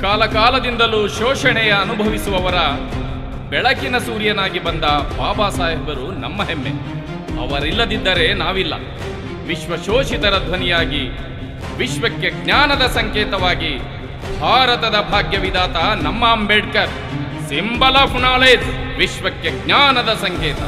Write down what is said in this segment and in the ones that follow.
ಕಾಲಕಾಲದಿಂದಲೂ ಶೋಷಣೆಯ ಅನುಭವಿಸುವವರ ಬೆಳಕಿನ ಸೂರ್ಯನಾಗಿ ಬಂದ ಬಾಬಾ ಸಾಹೇಬರು ನಮ್ಮ ಹೆಮ್ಮೆ. ಅವರಿಲ್ಲದಿದ್ದರೆ ನಾವಿಲ್ಲ. ವಿಶ್ವ ಶೋಷಿತರ ಧ್ವನಿಯಾಗಿ, ವಿಶ್ವಕ್ಕೆ ಜ್ಞಾನದ ಸಂಕೇತವಾಗಿ ಭಾರತದ ಭಾಗ್ಯವಿದಾತ ನಮ್ಮ ಅಂಬೇಡ್ಕರ್, ಸಿಂಬಲ್ ಆಫ್ ನಾಲೆಜ್, ವಿಶ್ವಕ್ಕೆ ಜ್ಞಾನದ ಸಂಕೇತ.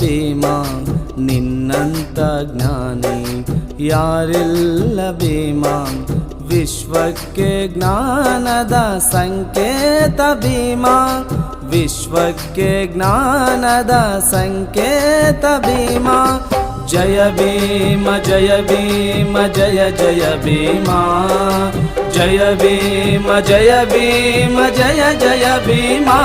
ಭೀಮಾ ನಿನ್ನಂತ ಜ್ಞಾನಿ ಯಾರಿಲ್ಲ ಭೀಮಾ ವಿಶ್ವಕ್ಕೆ ಜ್ಞಾನದ ಸಂಕೇತ ಭೀಮಾ ವಿಶ್ವಕ್ಕೆ ಜ್ಞಾನದ ಸಂಕೇತ ಭೀಮಾ ಜಯ ಭೀಮ ಜಯ ಭೀಮ ಜಯ ಜಯ ಭೀಮಾ ಜಯ ಭೀಮ ಜಯ ಭೀಮ ಜಯ ಜಯ ಭೀಮಾ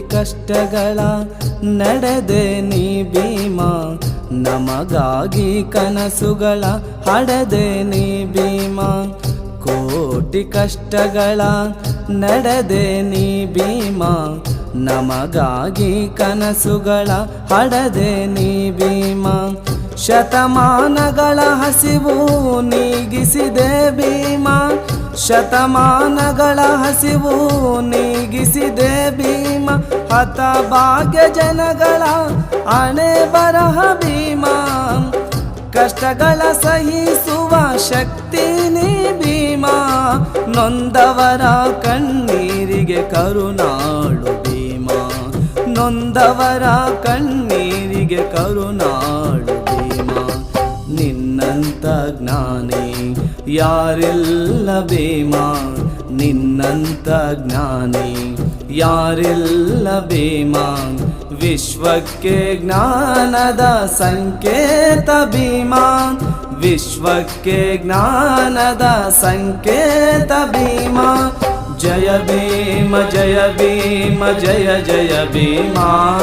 ಕಷ್ಟಗಳ ನಡೆದೆ ನೀ ಭೀಮಾ. ನಮಗಾಗಿ ಕನಸುಗಳ ಹಡದೆ ನೀ ಭೀಮಾ. ಕೋಟಿ ಕಷ್ಟಗಳ ನಡೆದೆ ನೀ ಭೀಮಾ. ನಮಗಾಗಿ ಕನಸುಗಳ ಹಡದೆ ನೀ ಭೀಮಾ. ಶತಮಾನಗಳ ಹಸಿವು ನೀಗಿಸಿದೆ ಭೀಮಾ ಶತಮಾನಗಳ ಹಸಿವು ನೀಗಿಸಿದೆ ಭೀಮ ಹತಭಾಗ್ಯ ಜನಗಳ ಹಣೆ ಬರಹ ಭೀಮ. ಕಷ್ಟಗಳ ಸಹಿಸುವ ಶಕ್ತಿ ನೀ ಭೀಮ, ನೊಂದವರ ಕಣ್ಣೀರಿಗೆ ಕರುನಾಳು ಭೀಮ. ನೊಂದವರ ಕಣ್ಣೀರಿಗೆ ಕರುನಾಳು ಭೀಮ. ನಿನ್ನಂತ ಜ್ಞಾನಿ ಯಾರಿಲ್ಲ ಭೀಮಾ ನಿನ್ನಂತ ಜ್ಞಾನಿ? ಯಾರಿಲ್ಲ ಭೀಮಾ ವಿಶ್ವಕ್ಕೆ ಜ್ಞಾನದ ಸಂಕೇತ ಭೀಮಾ? ವಿಶ್ವಕ್ಕೆ ಜ್ಞಾನದ ಸಂಕೇತ ಭೀಮಾ? ಜಯ ಭೀಮ ಜಯ ಭೀಮ, ಜಯ ಜಯ ಭೀಮಾ?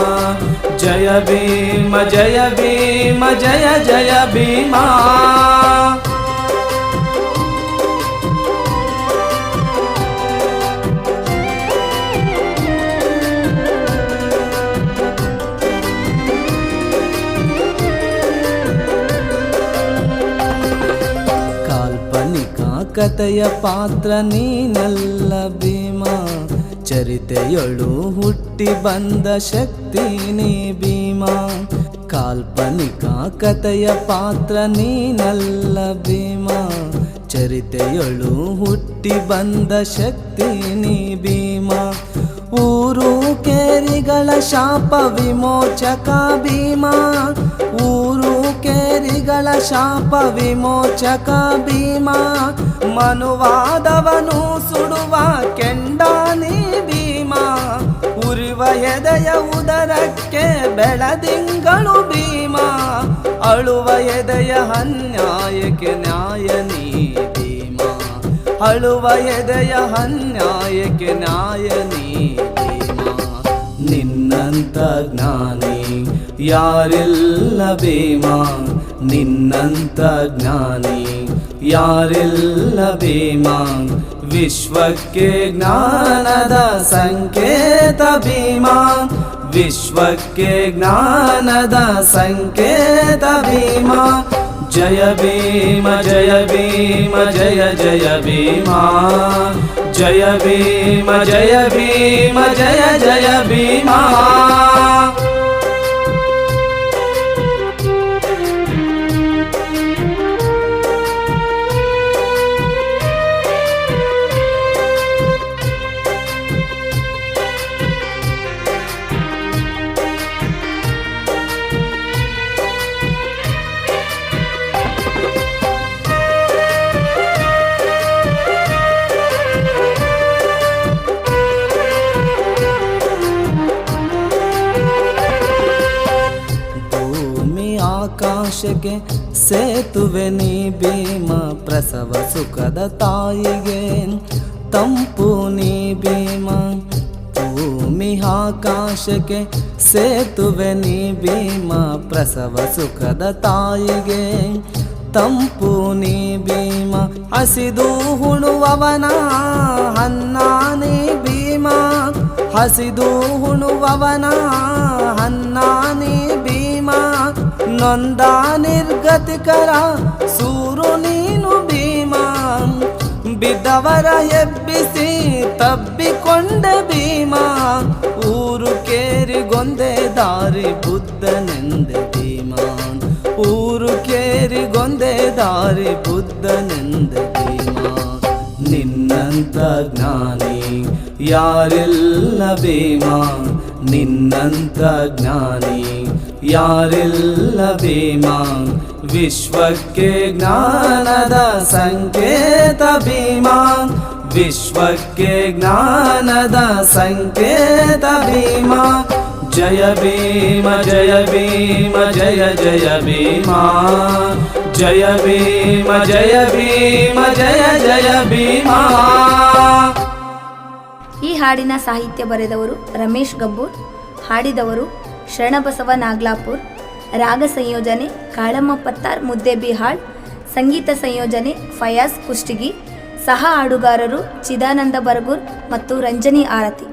ಜಯ ಭೀಮ ಜಯ ಭೀಮ, ಜಯ ಜಯ ಭೀಮಾ? ಕಥೆಯ ಪಾತ್ರ ನೀನಲ್ಲ ಭೀಮ. ಚರಿತೆಯೊಳು ಹುಟ್ಟಿ ಬಂದ ಶಕ್ತಿ ನೀ ಭೀಮ. ಕಾಲ್ಪನಿಕ ಕಥೆಯ ಪಾತ್ರ ನೀನಲ್ಲ ಭೀಮ. ಚರಿತೆಯೊಳು ಹುಟ್ಟಿ ಬಂದ ಶಕ್ತಿ ನೀ ಭೀಮ. ಊರು ಕೇರಿಗಳ ಶಾಪ ವಿಮೋಚಕ ಭೀಮಾ. ಕೇರಿಗಳ ಶಾಪ ವಿಮೋಚಕ ಭೀಮ, ಮನುವಾದವನು ಸುಡುವ ಕೆಂಡಾನಿ ಭೀಮ, ಉರಿವ ಎದೆಯ ಉದರಕ್ಕೆ ಬೆಳದಿಂಗಳು ಭೀಮ, ಅಳುವ ಎದೆಯ ಅನ್ಯಾಯಕ್ಕೆ ನ್ಯಾಯ ನೀ ಭೀಮ, ಅಳುವ ಎದೆಯ ಅನ್ಯಾಯಕ್ಕೆ ನ್ಯಾಯ ನೀ ಭೀಮ. ನಿನ್ನಂತ ಜ್ಞಾನಿ ಯಾರಿಲ್ಲ ಭೀಮಾ ನಿನ್ನಂತ ಜ್ಞಾನಿ ಯಾರಿಲ್ಲ ಭೀಮಾ ವಿಶ್ವಕ್ಕೆ ಜ್ಞಾನದ ಸಂಕೇತ ಭೀಮಾ ವಿಶ್ವಕ್ಕೆ ಜ್ಞಾನದ ಸಂಕೇತ ಭೀಮಾ ಜಯ ಭೀಮ ಜಯ ಭೀಮ ಜಯ ಜಯ ಭೀಮ ಜಯ ಭೀಮ ಜಯ ಭೀಮ ಜಯ ಜಯ ಭೀಮ ಆಕಾಶಕ್ಕೆ ಸೇತುವೆ ನೀ ಭೀಮ ಪ್ರಸವ ಸುಖದ ತಾಯಿಗೆ. ತಂಪು ನೀ ಭೀಮ ಭೂಮಿ ಆಕಾಶಕ್ಕೆ ಸೇತುವೆ ನೀ ಭೀಮ ಪ್ರಸವ ಸುಖದ ತಾಯಿಗೆ. ತಂಪು ನೀ ಭೀಮ ಹಸಿದು ಹುಣುವವನ ನೀ ಭೀಮ ಹಸಿದು ಹುಣುವವನ ಅನ್ನ ನೀ ಭೀಮ ನೊಂದ ನಿರ್ಗತಿಕರ, ಸೂರು ನೀನು ಭೀಮ ಬಿದ್ದವರ ಎಬ್ಬಿಸಿ ತಬ್ಬಿಕೊಂಡ ಭೀಮ ಊರು ಕೇರಿಗೊಂದೆ ದಾರಿ ಬುದ್ಧನೆಂದೆ ಭೀಮ ಊರು ಕೇರಿಗೊಂದೆ ದಾರಿ ಬುದ್ಧನೆಂದೆ ಭೀಮ ನಿನ್ನಂತ ಜ್ಞಾನಿ ಯಾರಿಲ್ಲ ಭೀಮ ನಿನ್ನಂತ ಜ್ಞಾನಿ ಯಾರಿಲ್ಲ ಭೀಮ ವಿಶ್ವಕ್ಕೆ ಜ್ಞಾನದ ಸಂಕೇತ ಭೀಮ ವಿಶ್ವಕ್ಕೆ ಜ್ಞಾನದ ಸಂಕೇತ ಭೀಮ ಜಯ ಭೀಮ ಜಯ ಭೀಮ, ಜಯ ಜಯ ಭೀಮ. ಜಯ ಭೀಮ ಜಯ ಭೀಮ, ಜಯ ಜಯ ಭೀಮ. ಈ ಹಾಡಿನ ಸಾಹಿತ್ಯ ಬರೆದವರು ರಮೇಶ್ ಗಬ್ಬೂರ್, ಹಾಡಿದವರು ಶರಣಬಸವ ನಾಗ್ಲಾಪುರ್, ರಾಗ ಸಂಯೋಜನೆ ಕಾಳಮ್ಮ ಪತ್ತಾರ್ ಮುದ್ದೆಬಿಹಾಳ್ ಸಂಗೀತ ಸಂಯೋಜನೆ ಫಯಾಜ್ ಕುಷ್ಟಗಿ, ಸಹ ಹಾಡುಗಾರರು ಚಿದಾನಂದ ಬರಗೂರ್ ಮತ್ತು ರಂಜನಿ ಆರತಿ.